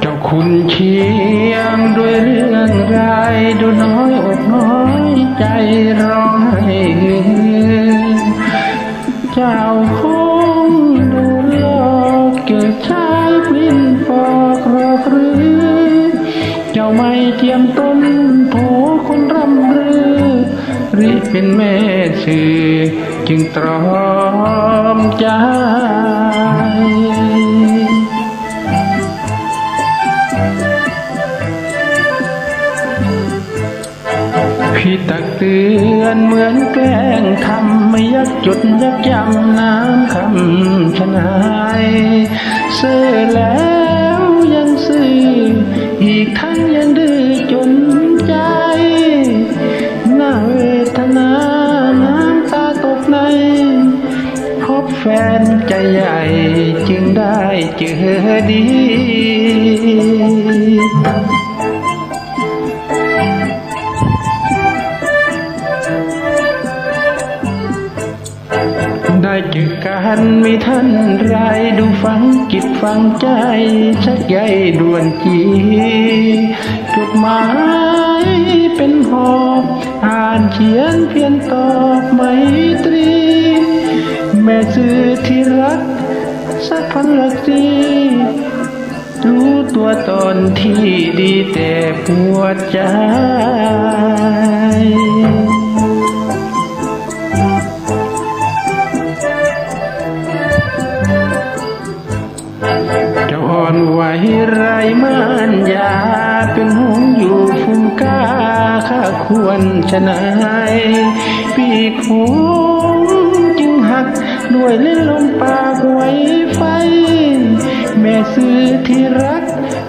เจ้าคุณเชียงด้วยเรื่องรายดูน้อยอกน้อยใจร้องไห้ รีบเป็นแม่สื่อจึงตรอมใจพี่ตักเตือนเหมือนแกล้งทำไม่ยักจุดยักยำน้ำคำชนายเสื่อแล้วยังซื่ออีกทั้งยังดื้อ แฟนใจใหญ่จึงได้เจอดี ได้เจอกันมีท่านไรดูฟังจิตฟังใจ ชักใยด่วนจีจดหมายเป็นหอบอ่านเขียนเพียนตอบไม่ตรี คือที่รัก สักพันละสีรู้ตัวตนที่ดีแต่ปวดใจจ้าอ่อนไหวไรมันยาเป็นหงส์อยู่ฟุ้งกาข้าควรชนะปีกหง ด้วยเล่นลมปากไวไฟ แม่ซื้อที่รัก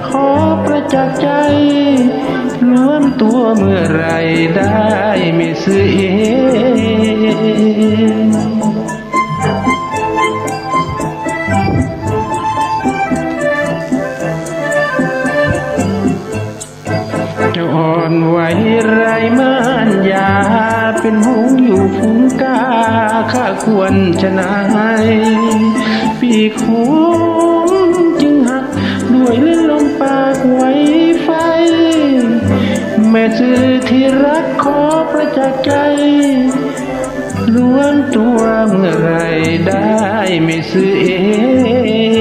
ขอประจักษ์ใจล้วนตัวเมื่อไรได้ไม่ซื้อเองเจ้าอ่อนไหวไรมา นหงอยู่ฝูงกาข้าควรชนะปีกหงจึงหักด้วยเลื่อนลมปากไว้ไฟ แม่ซื้อที่รักขอประจักษ์ใจล้วนตัวเมื่อไรได้ไม่ซื้อเอง